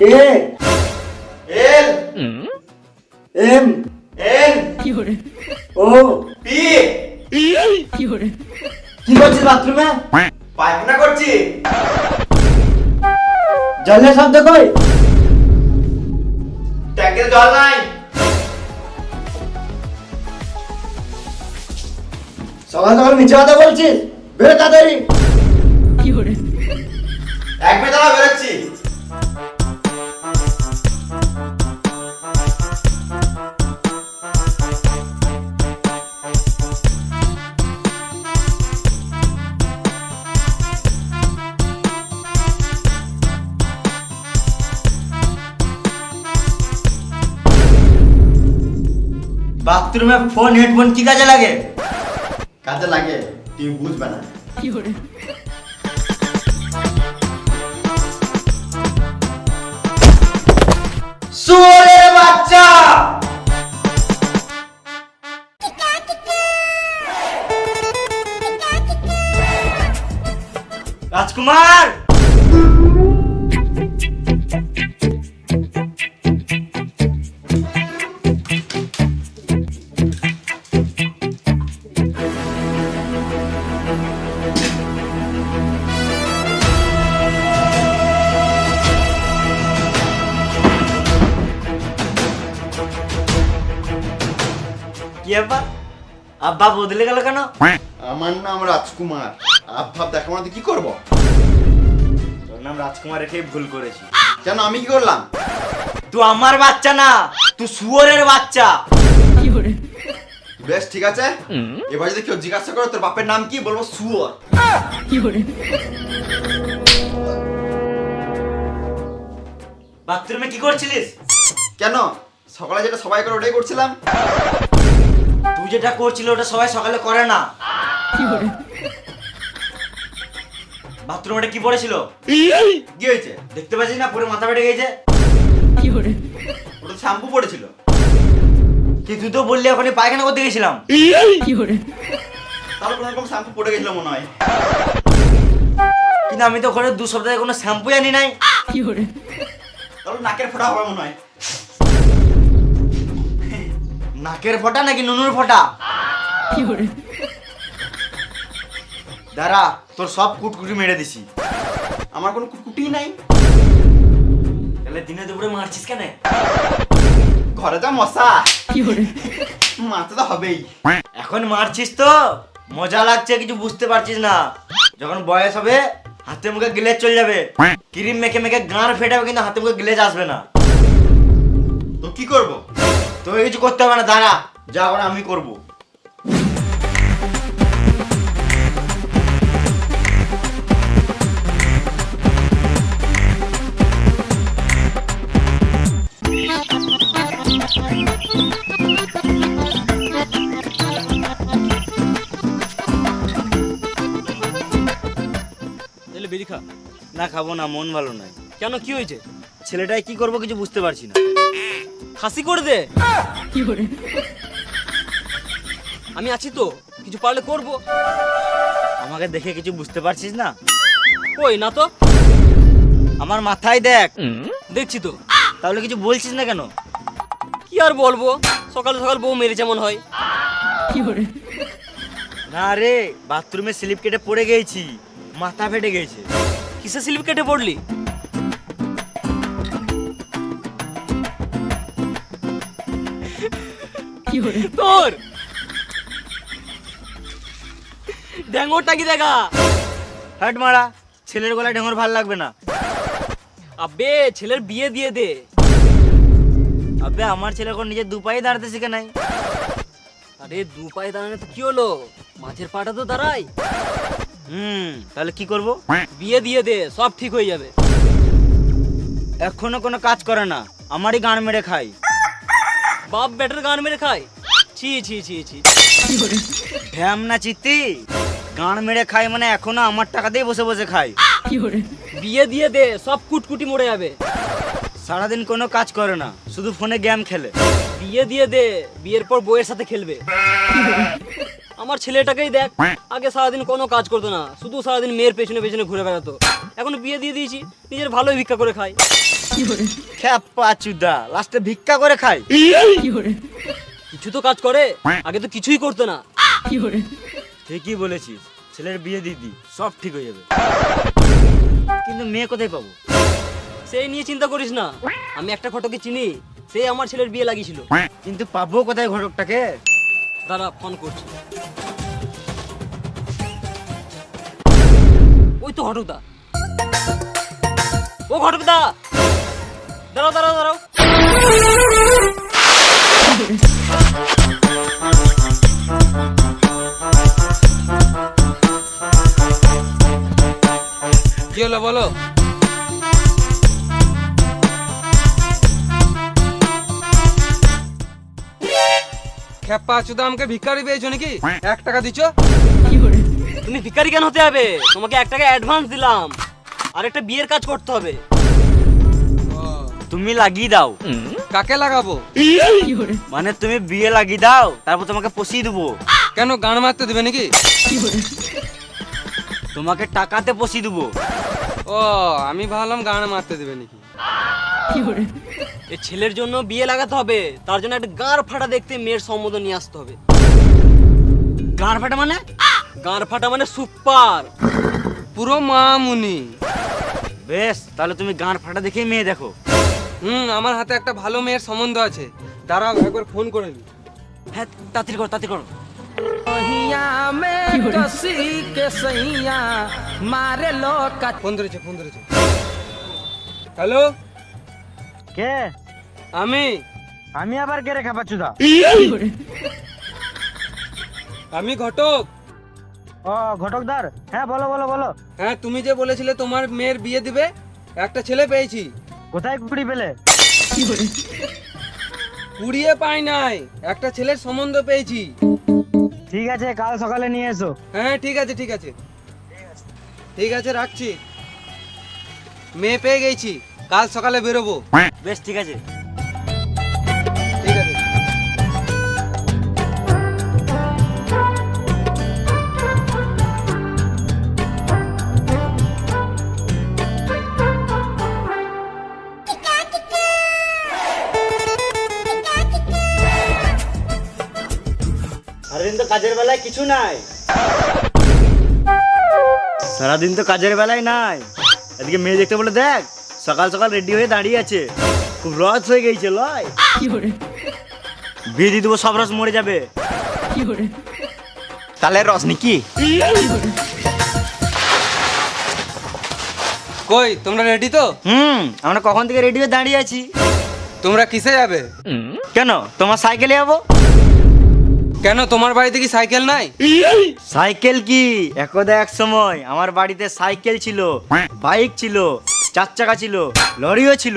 A L M N O P কি করছিস বাথরুমে? পায়খানা করছি। জলের শব্দ কই? ট্যাঙ্কের জল নাই। সকাল সকাল মিছে কথা বলছিস? বেরো তাড়াতাড়ি। এক মিনিট দাঁড়া বেরোচ্ছি। বাথরুমে ফোন হেডফোন কি কাজে লাগে কাজে লাগে তুমি বুঝবে না শুয়োরের বাচ্চা রাজকুমার আব্বা বদলে গেল কেন? আমার নাম রাজকুমার। আভাব দেখা মানে কি করব? তোর নাম রাজকুমার রেখে ভুল করেছি। কেন আমি কি করলাম? তুই আমার বাচ্চা না তুই শুয়োরের বাচ্চা। বেশ ঠিক আছে? এবার যদি কেউ জিজ্ঞাসা করে তোর বাপের নাম কি বলব সুয়র বাথরুমে কি করছিলিস? কেন? সকালে যেটা সবাই করে ওটাই করছিলাম। যেটা করছিল, ওটা সবাই সকালে করে না। বাথরুমে কি পড়েছিল? কি হয়েছে? দেখতে পাচ্ছিস না? পুরো মাথা ফেটে গেছে। ওটা শ্যাম্পু পড়েছিল। কি তুই তো বললি ওখানে পায়খানা করতে গেছিলাম। শ্যাম্পু পড়ে গেছিল মনে হয়। কিন্তু আমি তো ওখানে দু সপ্তাহে কোনো শ্যাম্পু আনি নাই। কি তাহলে নাকের ফোঁটা হবে মনে হয়। নাকের ফোঁটা নাকি নুনুর ফোঁটা? দাঁড়া তোর সব কুটকুটি মেরে দিছি। আমার কোনো কুটকুটি নাই। তাহলে দিনে দুপুরে মারছিস কেন? ঘরে যা মশা। মারতে তো হবেই। এখন মারছিস তো মজা লাগছে কিছু বুঝতে পারছিস না। যখন বয়স হবে হাতে মুখে গিলেজ চলে যাবে। ক্রিম মেখে মেখে গাঁড় ফেটাবে কিন্তু হাতে মুখে গিলেজ আসবে না। তো কি করব? তোকে কিছু করতে হবে না, দাঁড়া। যা করে আমি করব। না খাব না, মন ভালো নাই কেন, কি হয়েছে? ছেলেটাই কি করব কিছু বুঝতে পারছি না। খাসি করে দে। আমি আছি তো কিছু পারলে করব। আমাকে দেখে কিছু বুঝতে পারছিস না? কই না তো? আমার মাথায় দেখ। দেখছি তো। তাহলে কিছু বলছিস না কেন? কি আর বলব? সকাল সকাল বউ মেরেছে মনে হয়। না রে বাথরুমে স্লিপ কেটে পড়ে গেছি। মাথা ফেটে গেছে। কিসে স্লিপ কেটে পড়লি? তোর! ড্যাঙ্গরটা কি দেখা। হাট মারা ছেলের গলায় ঢেঙর ভালো লাগবে না। আবে ছেলের বিয়ে দিয়ে দে। আবে আমার ছেলে এখন নিজের দু পায়ে দাঁড়াতে শিখে নাই। আরে দু পায়ে দাঁড়ানো তো কি হলো? মাঝের পাটা তো দাঁড়াই হুম তাহলে কি করব? বিয়ে দিয়ে দে সব ঠিক হয়ে যাবে। এখনও কোনো কাজ করে না আমারই গান মেরে খাই বাপ ব্যাটার গান মেরে খায়। ছি ছি ছি ছি। ঢ্যাম না চিত্তি গান মেরে খাই মানে এখনও আমার টাকাতেই বসে বসে খাই বিয়ে দিয়ে দে সব কুটকুটি মরে যাবে। সারাদিন কোনো কাজ করে না শুধু ফোনে গেম খেলে। বিয়ে দিয়ে দে বিয়ের পর বউয়ের সাথে খেলবে। আমার ছেলেটাকেই দেখ আগে সারাদিন কোনো কাজ করতো না শুধু সারাদিন মেয়ের পেছনে পেছনে ঘুরে বেড়াতো। এখন বিয়ে দিয়ে দিয়েছি নিজের ভালোই ভিক্ষা করে খায়। খ্যাপা চুদা লাস্টে ভিক্ষা করে খাই কিছু তো কাজ করে আগে তো কিছুই করতো না। ঠিকই বলেছিস ছেলের বিয়ে দিদি সব ঠিক হয়ে যাবে। কিন্তু মেয়ে কোথায় পাবো? সেই নিয়ে চিন্তা করিস না। আমি একটা ঘটকে চিনি সেই আমার ছেলের বিয়ে লাগিয়েছিল। কিন্তু পাবো কোথায় ঘটকটাকে? দাঁড়া ফোন করছি। ওই তো ঘটকদা। ও ঘটকদা। দাঁড়াও দাঁড়াও দাঁড়াও। কি হলো বলো? খেপা চুদা আমাকে ভিক্ষারি পেয়েছ নাকি? এক টাকা দিছো তুমি ভিখারি কেন হতে হবে তোমাকে এক টাকা অ্যাডভান্স দিলাম। আর একটা বিয়ের কাজ করতে হবে। তুমি লাগিয়ে দাও। কাকে লাগাবো? মানে তুমি বিয়ে লাগিয়ে দাও তারপর তোমাকে পশিয়ে দেবো। কেন গান মারতে দেবে নাকি? তোমাকে টাকাতে পশিয়ে দেবো। ও আমি ভাবলাম গান মারতে দেবে নাকি। এ ছেলের জন্য বিয়ে লাগাতে হবে তার জন্য একটা গাঁর ফাটা দেখতে মেয়ের সম্বোধন নিয়ে আসতে হবে। গান ফাটা মানে? গাঁর ফাটা মানে সুপার। পুরো মামুনি। বেশ তাহলে তুমি গান ফাটা দেখেই মেয়ে দেখো। হুম আমার হাতে একটা ভালো মেয়ের সম্বন্ধ আছে। দাঁড়াও একবার ফোন করে নি। হ্যাঁ তাড়াতাড়ি করো তাড়াতাড়ি করো। ফোন ধরেছে ফোন ধরেছে। হ্যালো? কে? আমি। আমি আবার কে রে খাপাচ্ছুদা আমি ঘটক। ও ঘটকদার হ্যাঁ বলো বলো বলো। হ্যাঁ তুমি যে বলেছিলে তোমার মেয়ের বিয়ে দিবে একটা ছেলে পেয়েছি। কোথায় কুড়ি পেলে? কুড়িয়ে পাই নাই একটা ছেলের সম্বন্ধ পেয়েছি। ঠিক আছে কাল সকালে নিয়ে এসো। হ্যাঁ ঠিক আছে ঠিক আছে। ঠিক আছে রাখছি। মেয়ে পেয়ে গেছি কাল সকালে বেরোবো। বেশ ঠিক আছে। সারাদিন তো কাজের বেলায় কিছু নাই। সারাদিন তো কাজের বেলায় নাই। এদিকে মেয়ে দেখতে বলে দেখ সকাল সকাল রেডি হয়ে দাঁড়িয়ে আছে। খুব রস হয়ে গেছে লয়। বিয়ে দিয়ে দেবো সব রস মরে যাবে। তালের রস নাকি? কই তোমরা রেডি তো? হুম আমরা কখন থেকে রেডি হয়ে দাঁড়িয়ে আছি। তোমরা কিসে যাবে? কেন তোমার সাইকেলে যাব? কেন তোমার বাড়িতে কি সাইকেল নাই? সাইকেল কি? একদা এক সময়। আমার বাড়িতে সাইকেল ছিল বাইক ছিল চার চাকা ছিল লরিও ছিল।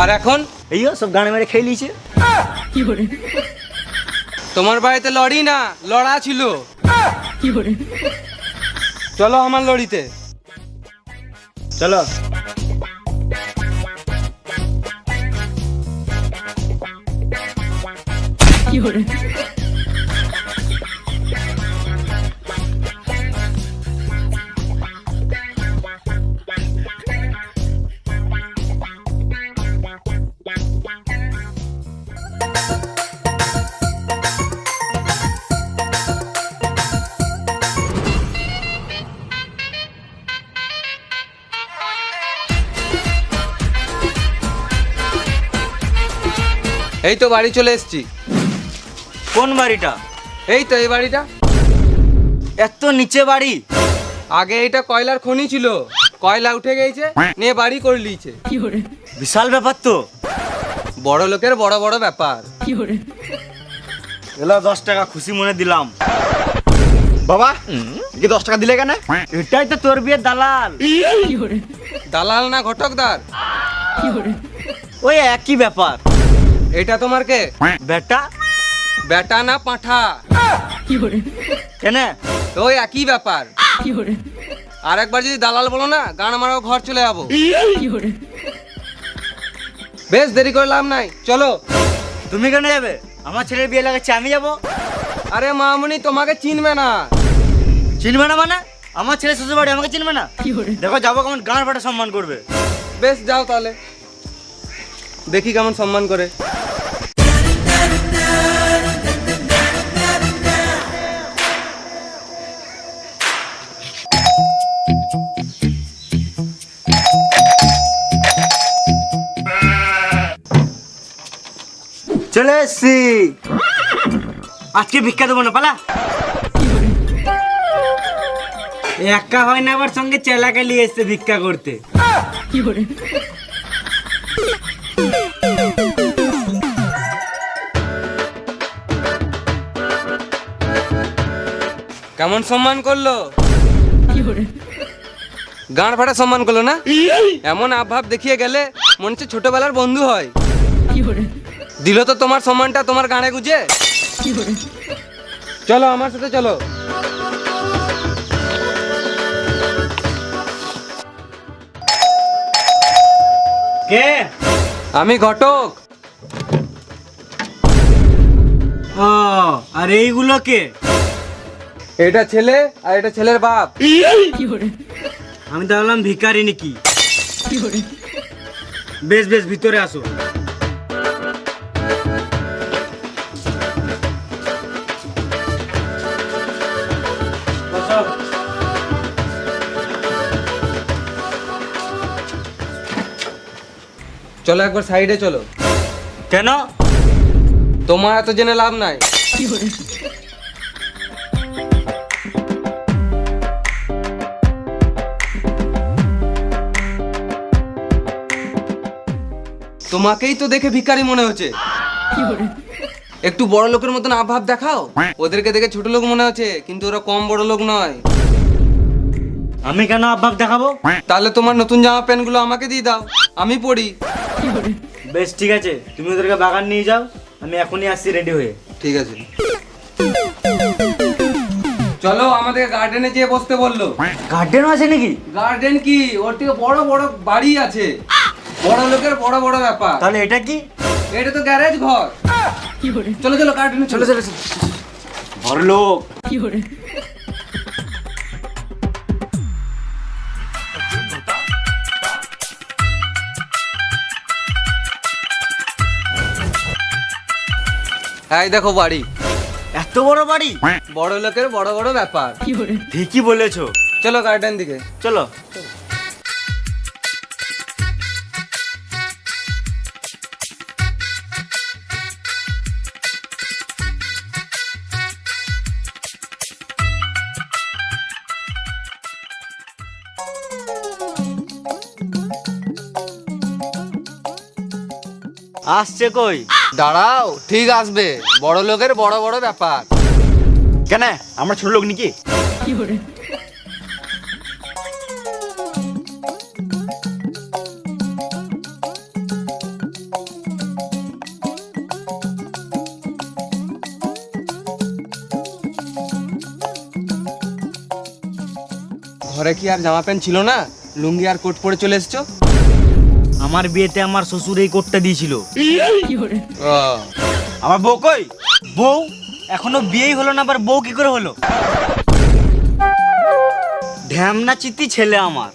আর এখন? এইও সব গানে মেরে খেয়ে নিয়েছে। তোমার বাড়িতে লড়ি না লড়া ছিল। চলো আমার লড়িতে। চলো। এই তো বাড়ি চলে এসেছি। কোন বাড়িটা? এই তো এই বাড়িটা। এত নিচে বাড়ি। আগে এটা কয়লার খনি ছিল কয়লা উঠে গেছে নিয়ে বাড়ি করে লিয়েছে বিশাল ব্যাপার তো। বড় লোকের বড় বড় ব্যাপার। এলো দশ টাকা খুশি মনে দিলাম। বাবা কি দশ টাকা দিলে কেন? এটাই তো তোর বিয়ের দালাল। দালাল না ঘটকদার? ওই একই ব্যাপার। এটা তোমার কে? বেটা? বেটা না পাঁঠা? কেন? ওই একই ব্যাপার। আর একবার যদি দালাল বলো না গান মারাও ঘর চলে যাব। বেশ দেরি করে লাভ নাই। চলো। তুমি কেন যাবে? আমার ছেলের বিয়ে লাগাচ্ছে আমি যাব? আরে মামুনি তোমাকে চিনবে না। চিনবে না মানে? আমার ছেলে শ্বশুর বাড়ি আমাকে চিনবে না? দেখো যাব কেমন গান ফাটা সম্মান করবে। বেশ যাও তাহলে। দেখি কেমন সম্মান করে। চলে এসছি। আজকে ভিক্ষা দেবো না পালা। একা হয় না আবার সঙ্গে চেলাকে নিয়ে এসছে ভিক্ষা করতে। কেমন সম্মান করল? গাঁড় ফাটা সম্মান করল না? এমন আভাব দেখিয়ে গেলে মনে হচ্ছে ছোটবেলার বন্ধু হয়। দিল তো তোমার সম্মানটা তোমার গাঁড়ে গুজে? চলো আমার সাথে চলো। কে? আমি ঘটক। ও, আর এইগুলো কে? এটা ছেলে আর এটা ছেলের বাপ। আমি তো ভাবলাম ভিকারি নাকি। বেশ বেশ ভিতরে আসো। চলো একবার সাইডে চলো। কেন? তোমার এত জেনে লাভ নাই। তোমাকেই তো দেখে ভিখারি মনে হচ্ছে। একটু বড় লোকের মতন আভাব দেখাও। ওদেরকে দেখে ছোট লোক মনে হচ্ছে কিন্তু ওরা কম বড় লোক নয়। আমি কেন আব্বাক দেখাবো? তাহলে তোমার নতুন জামা প্যান্টগুলো আমাকে দিয়ে দাও। আমি পরি। বেশ ঠিক আছে। তুমি ওদেরকে বাগান নিয়ে যাও। আমি এখনই আসছি রেডি হয়ে। ঠিক আছে। চলো আমাদের গার্ডেনে যেয়ে বসতে বলল। গার্ডেনও আছে নাকি? গার্ডেন কি? ওর থেকে বড় বড় বাড়ি আছে। বড় লোকের বড় বড় ব্যাপার। তাহলে এটা কি? এটা তো গ্যারেজ ঘর। চলো চলো গার্ডেনে চলো চলো বড় লোক কি করে এই দেখো বাড়ি। এত বড় বাড়ি? বড় লোকের বড় বড় ব্যাপার। ঠিকই বলেছ। চলো গার্ডেন দিকে। চলো। আসছে কই? দাঁড়াও ঠিক আসবে। বড় লোকের বড় বড় ব্যাপার। কেন আমরা ছোট লোক নাকি? ঘরে কি আর জামা প্যান্ট ছিল না? লুঙ্গি আর কোট পরে চলে এসছো? আমার বিয়েতে আমার শ্বশুর এই কোটটা দিয়েছিল। আমার বউ কই? বউ? এখনও বিয়েই হলো না আবার বউ কি করে হলো? ঢ্যামনা চিত্তি ছেলে আমার।